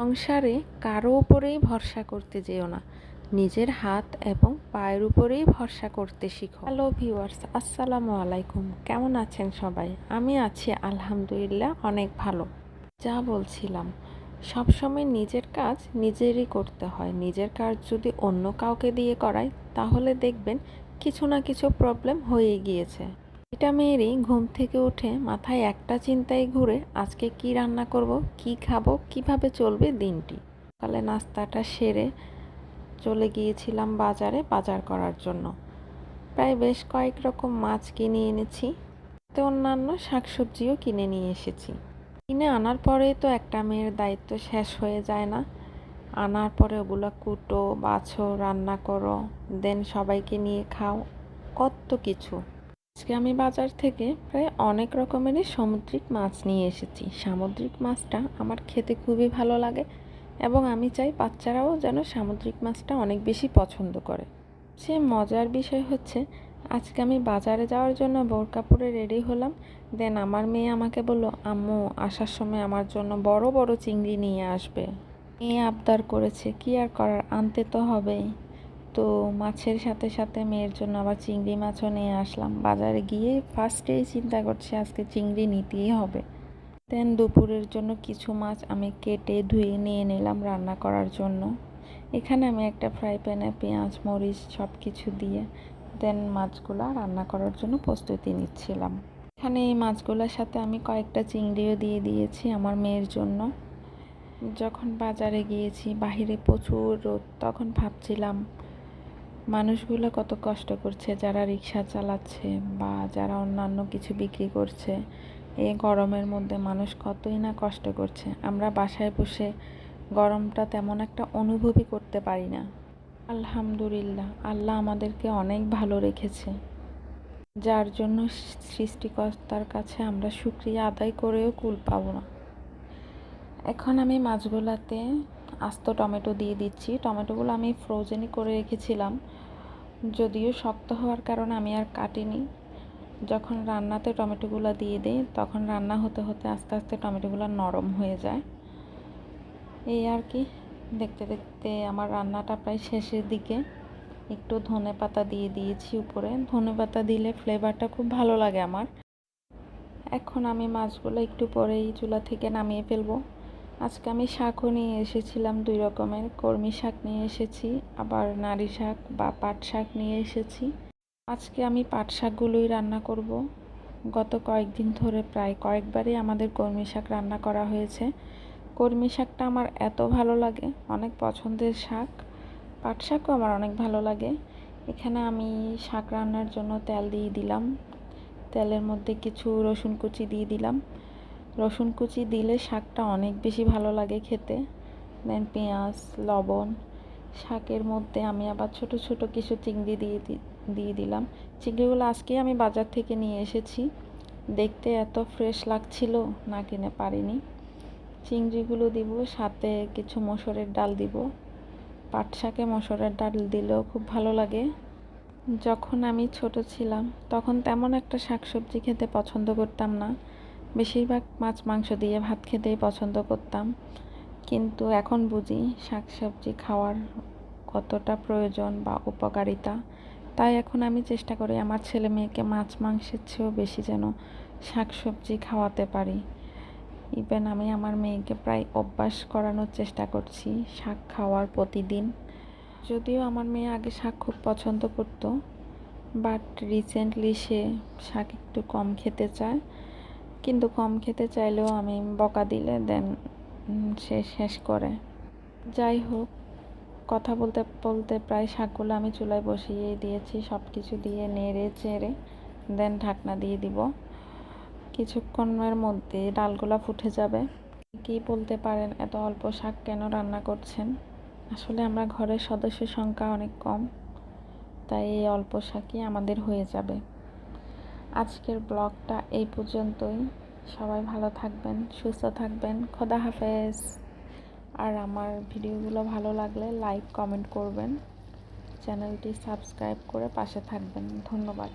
সংসারে কারও উপরেই ভরসা করতে যেও না। নিজের হাত এবং পায়ের উপরেই ভরসা করতে শিখো। হ্যালো ভিউয়ার্স আসসালামু আলাইকুম। কেমন আছেন সবাই? আমি আছি আলহামদুলিল্লাহ অনেক ভালো। যা বলছিলাম, সবসময় নিজের কাজ নিজেরই করতে হয়। নিজের কাজ যদি অন্য কাউকে দিয়ে করায় তাহলে দেখবেন কিছু না কিছু প্রবলেম হয়ে গিয়েছে। এটা মেয়েরই ঘুম থেকে উঠে মাথায় একটা চিন্তাই ঘুরে আজকে কি রান্না করব, কি খাব, কীভাবে চলবে দিনটি। সকালে নাস্তাটা সেরে চলে গিয়েছিলাম বাজারে বাজার করার জন্য। প্রায় বেশ কয়েক রকম মাছ কিনে এনেছি। তো অন্যান্য শাকসবজিও কিনে নিয়ে এসেছি। কিনে আনার পরেই তো একটা মেয়ের দায়িত্ব শেষ হয়ে যায় না। আনার পরে ওগুলো কুটো বাছো রান্না করো, দেন সবাইকে নিয়ে খাও কত কিছু। আজকে আমি বাজার থেকে প্রায় অনেক রকমেরই সামুদ্রিক মাছ নিয়ে এসেছি। সামুদ্রিক মাছটা আমার খেতে খুবই ভালো লাগে এবং আমি চাই বাচ্চারাও যেন সামুদ্রিক মাছটা অনেক বেশি পছন্দ করে। সে মজার বিষয় হচ্ছে, আজকে আমি বাজারে যাওয়ার জন্য বোরকা পরে রেডি হলাম। দেন আমার মেয়ে আমাকে বলল, আম্মু, আসার সময় আমার জন্য বড় বড় চিংড়ি নিয়ে আসবে। মেয়ে আবদার করেছে, কি আর করার, আনতে তো হবেই। তো মাছের সাথে সাথে মেয়ের জন্য আবার চিংড়ি মাছও নিয়ে আসলাম। বাজারে গিয়ে ফার্স্টেই চিন্তা করছি আজকে চিংড়ি নিতেই হবে। দেন দুপুরের জন্য কিছু মাছ আমি কেটে ধুয়ে নিয়ে নিলাম রান্না করার জন্য। এখানে আমি একটা ফ্রাই প্যানে পেঁয়াজ, মরিচ সব কিছু দিয়ে দেন মাছগুলো রান্না করার জন্য প্রস্তুতি নিচ্ছিলাম। এখানে এই মাছগুলোর সাথে আমি কয়েকটা চিংড়িও দিয়ে দিয়েছি আমার মেয়ের জন্য। যখন বাজারে গিয়েছি, বাহিরে প্রচুর রোদ, তখন ভাবছিলাম মানুষগুলো কত কষ্ট করছে, যারা রিক্সা চালাচ্ছে বা যারা অন্যান্য কিছু বিক্রি করছে এই গরমের মধ্যে মানুষ কতই না কষ্ট করছে। আমরা বাসায় বসে গরমটা তেমন একটা অনুভবই করতে পারি না। আলহামদুলিল্লাহ, আল্লাহ আমাদেরকে অনেক ভালো রেখেছে। যার জন্য সৃষ্টিকর্তার কাছে আমরা সুক্রিয়া আদায় করেও কুল পাবো না। এখন আমি মাছগুলাতে আস্ত টমেটো দিয়ে দিচ্ছি। টমেটোগুলো আমি ফ্রোজেনই করে রেখেছিলাম। যদিও শক্ত হওয়ার কারণে আমি আর কাটিনি। যখন রান্নাতে টমেটোগুলো দিয়ে দিই, তখন রান্না হতে হতে আস্তে আস্তে টমেটোগুলো নরম হয়ে যায়। এই আর কি। দেখতে দেখতে আমার রান্নাটা প্রায় শেষের দিকে। একটু ধনে পাতা দিয়ে দিয়েছি উপরে। ধনে পাতা দিলে ফ্লেভারটা খুব ভালো লাগে আমার। এখন আমি মাছগুলো একটু পরেই চুলা থেকে নামিয়ে ফেলব। আজকে আমি শাকও নিয়ে এসেছিলাম দুই রকমের। কর্মী শাক নিয়ে এসেছি, আবার নারী শাক বা পাট শাক নিয়ে এসেছি। আজকে আমি পাট শাকগুলোই রান্না করব। গত কয়েকদিন ধরে প্রায় কয়েকবারই আমাদের কর্মী শাক রান্না করা হয়েছে। কর্মী শাকটা আমার এত ভালো লাগে, অনেক পছন্দের শাক। পাট শাকও আমার অনেক ভালো লাগে। এখানে আমি শাক রান্নার জন্য তেল দিয়ে দিলাম। তেলের মধ্যে কিছু রসুন কুচি দিয়ে দিলাম। রসুন কুচি দিলে শাকটা অনেক বেশি ভালো লাগে খেতে। দেন পেঁয়াজ, লবণ, শাকের মধ্যে আমি আবার ছোট ছোট কিছু চিংড়ি দিয়ে দিয়ে দিলাম। চিংড়িগুলো আজকেই আমি বাজার থেকে নিয়ে এসেছি। দেখতে এত ফ্রেশ লাগছিল, না কিনে পারিনি। চিংড়িগুলো দিব, সাথে কিছু মসুরের ডাল দিব। পাট শাকে মসুরের ডাল দিলেও খুব ভালো লাগে। যখন আমি ছোট ছিলাম, তখন তেমন একটা শাকসবজি খেতে পছন্দ করতাম না। বেশিরভাগ মাছ, মাংস দিয়ে ভাত খেতেই পছন্দ করতাম। কিন্তু এখন বুঝি শাক সবজি খাওয়ার কতটা প্রয়োজন বা উপকারিতা, তাই এখন আমি চেষ্টা করি আমার ছেলে মেয়েকে মাছ, মাংসের চেয়েও বেশি যেন শাক সবজি খাওয়াতে পারি। ইভেন আমি আমার মেয়েকে প্রায় অভ্যাস করানোর চেষ্টা করছি শাক খাওয়ার প্রতিদিন। যদিও আমার মেয়ে আগে শাক খুব পছন্দ করতো বাট রিসেন্টলি সে শাক একটু কম খেতে চায়। কিন্তু কম খেতে চাইলেও আমি বকা দিলে দেন সে শেষ করে। যাই হোক, কথা বলতে বলতে প্রায় শাকগুলো আমি চুলায় বসিয়ে দিয়েছি সব কিছু দিয়ে নেড়ে চেড়ে দেন ঢাকনা দিয়ে দিব। কিছুক্ষণের মধ্যে ডালগুলো ফুটে যাবে। কি বলতে পারেন, এত অল্প শাক কেন রান্না করছেন? আসলে আমরা ঘরের সদস্যের সংখ্যা অনেক কম, তাই এই অল্প শাকই আমাদের হয়ে যাবে। আজকের ব্লগটা এই পর্যন্তই। সবাই ভালো থাকবেন, সুস্থ থাকবেন। খোদা হাফেজ। আর আমার ভিডিওগুলো ভালো লাগলে লাইক, কমেন্ট করবেন। চ্যানেলটি সাবস্ক্রাইব করে পাশে থাকবেন। ধন্যবাদ।